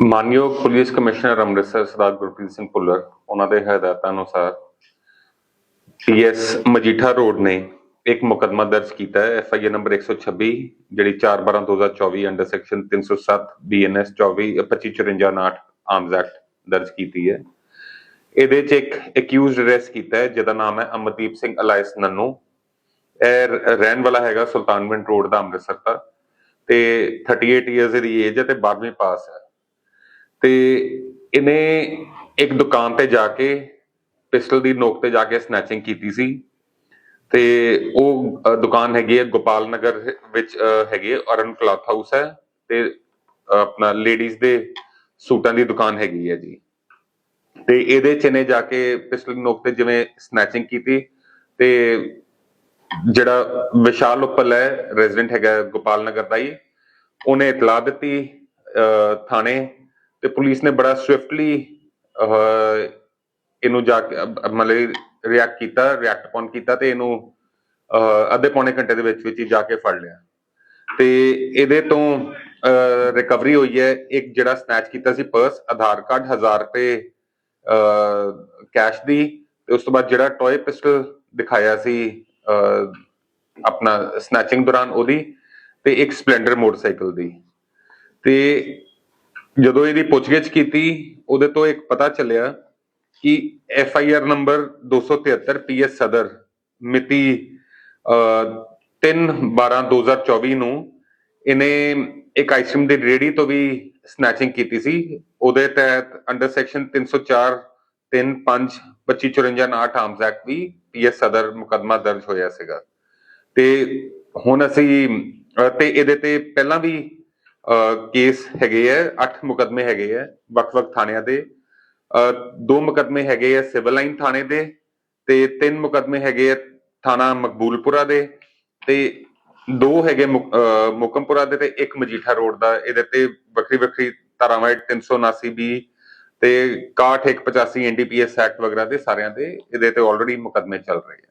ਮਾਨਯੋਗ police commissioner Amritsar Sardar Gurpreet Singh Bhullar, ਉਹਨਾਂ ਦੇ ਹਦਾਇਤਾਂ ਅਨੁਸਾਰ ਪੀਐਸ ਮਜੀਠਾ ਰੋਡ ਨੇ ਇੱਕ ਮੁਕੱਦਮਾ ਦਰਜ ਕੀਤਾ ਹੈ ਐਫਆਈਆਰ ਨੰਬਰ 126 ਜਿਹੜੀ 4/12/2024 under section 307 BNS 24 2554 arms act ਦਰਜ ਕੀਤੀ ਹੈ। ਇਹਦੇ ਚ ਇੱਕ ਅਕਿਊਜ਼ਡ ਅਰੈਸਟ ਕੀਤਾ ਹੈ, ਜਿਹਦਾ ਨਾਮ ਹੈ ਅਮਰਦੀਪ ਸਿੰਘ ਅਲਾਇਸ ਨੰਨੂ। ਇਹ ਰਹਿਣ ਵਾਲਾ ਹੈਗਾ ਸੁਲਤਾਨਵਿੰਡ ਰੋਡ ਦਾ ਅੰਮ੍ਰਿਤਸਰ ਦਾ ਤੇ 38 ਇਅਰਸ ਦੀ ਏਜ ਹੈ ਤੇ 12ਵੀਂ ਪਾਸ ਹੈ। ਤੇ ਇਹਨੇ ਇੱਕ ਦੁਕਾਨ ਤੇ ਜਾ ਕੇ ਪਿਸਟਲ ਦੀ ਨੋਕ ਤੇ ਜਾ ਕੇ ਸਨੈਚਿੰਗ ਕੀਤੀ ਸੀ। ਤੇ ਉਹ ਦੁਕਾਨ ਹੈਗੀ ਹੈ ਗੋਪਾਲ ਨਗਰ ਵਿੱਚ ਹੈਗੀ ਹੈ ਅਰਨ ਕਲੌਥ ਹਾਊਸ ਹੈ ਤੇ ਆਪਣਾ ਲੇਡੀਜ਼ ਦੇ ਸੂਟਾਂ ਦੀ ਦੁਕਾਨ ਹੈਗੀ ਹੈ ਜੀ। ਤੇ ਇਹਦੇ ਚ ਇਹਨੇ ਜਾ ਕੇ ਪਿਸਟਲ ਨੋਕ ਤੇ ਜਿਵੇਂ ਸਨੈਚਿੰਗ ਕੀਤੀ ਤੇ ਜਿਹੜਾ ਵਿਸ਼ਾਲ ਉਪਲ ਹੈ ਰੈਜ਼ੀਡੈਂਟ ਹੈਗਾ ਗੋਪਾਲ ਨਗਰ ਦਾ ਹੀ ਉਹਨੇ ਇਤਲਾਹ ਦਿੱਤੀ ਥਾਣੇ ਤੇ ਪੁਲਿਸ ਨੇ ਬੜਾ ਸਵਿਫਟਲੀ ਇਹਨੂੰ ਜਾ ਕੇ ਮਤਲਬ ਰਿਐਕਟ ਕੀਤਾ ਰਿਐਕਟ ਪੌਨ ਕੀਤਾ ਤੇ ਇਹਨੂੰ ਅੱਧੇ ਪੌਣੇ ਘੰਟੇ ਦੇ ਵਿੱਚ ਵਿੱਚ ਹੀ ਜਾ ਕੇ ਫੜ ਲਿਆ। ਤੇ ਇਹਦੇ ਤੋਂ ਰਿਕਵਰੀ ਹੋਈ ਹੈ। ਇੱਕ ਜਿਹੜਾ ਸਨੈਚ ਕੀਤਾ ਸੀ ਪਰਸ ਆਧਾਰ ਕਾਰਡ 1000 ਰੁਪਏ ਕੈਸ਼ ਦੀ। ਤੇ ਉਸ ਤੋਂ ਬਾਅਦ ਜਿਹੜਾ ਟੌਏ ਪਿਸਟਲ ਦਿਖਾਇਆ ਸੀ ਆਪਣਾ ਸਨੈਚਿੰਗ ਦੌਰਾਨ ਉਹਦੀ, ਤੇ ਇੱਕ ਸਪਲੈਂਡਰ ਮੋਟਰਸਾਈਕਲ ਦੀ। ਤੇ ਜਦੋਂ ਇਹਦੀ ਪੁੱਛਗਿੱਛ ਕੀਤੀ, ਉਹਦੇ ਤੋਂ ਇੱਕ ਪਤਾ ਚੱਲਿਆ ਕਿ F I R number 273 P S Sadar ਮਿਤੀ 3 12 2024 ਨੂੰ ਇਹਨੇ ਇੱਕ ਆਈਸਕ੍ਰੀਮ ਦੀ ਰੇੜੀ ਤੋਂ ਵੀ ਸਨੈਚਿੰਗ ਕੀਤੀ ਸੀ। ਉਹਦੇ ਤਹਿਤ ਅੰਡਰ ਸੈਕਸ਼ਨ 304 3 5 25 54 8 ਆਰਮਸ ਐਕਟ ਵੀ ਪੀ ਐਸ ਸਦਰ ਮੁਕਦਮਾ ਦਰਜ ਹੋਇਆ ਸੀਗਾ। ਤੇ ਹੁਣ ਅਸੀਂ ਤੇ ਇਹਦੇ ਤੇ ਪਹਿਲਾਂ ਵੀ ਕੇਸ ਹੈਗੇ ਆ 8 ਮੁਕਦਮੇ ਹੈਗੇ ਆ ਵੱਖ-ਵੱਖ ਥਾਣਿਆਂ ਦੇ। ਦੋ ਮੁਕਦਮੇ ਹੈਗੇ ਆ ਸਿਵਲ ਲਾਈਨ ਥਾਣੇ ਦੇ ਤੇ ਤਿੰਨ ਮੁਕਦਮੇ ਹੈਗੇ ਆ ਥਾਣਾ ਮਕਬੂਲਪੁਰਾ ਦੇ ਤੇ ਦੋ ਹੈਗੇ ਮੁਕ- ਮੁਕਮਪੁਰਾ ਦੇ ਤੇ ਇੱਕ ਮਜੀਠਾ ਰੋਡ ਦਾ, ਇਹਦੇ ਤੇ ਵੱਖਰੀ ਵੱਖਰੀ ਧਾਰਾਵਾਂ 379 ਬੀ ਤੇ 6185 ਐਨਡੀਪੀਐਸ ਐਕਟ ਵਗੈਰਾ ਦੇ ਸਾਰਿਆਂ ਦੇ, ਇਹਦੇ ਤੇ ਆਲਰੇਡੀ ਮੁਕਦਮੇ ਚੱਲ ਰਹੇ ਆ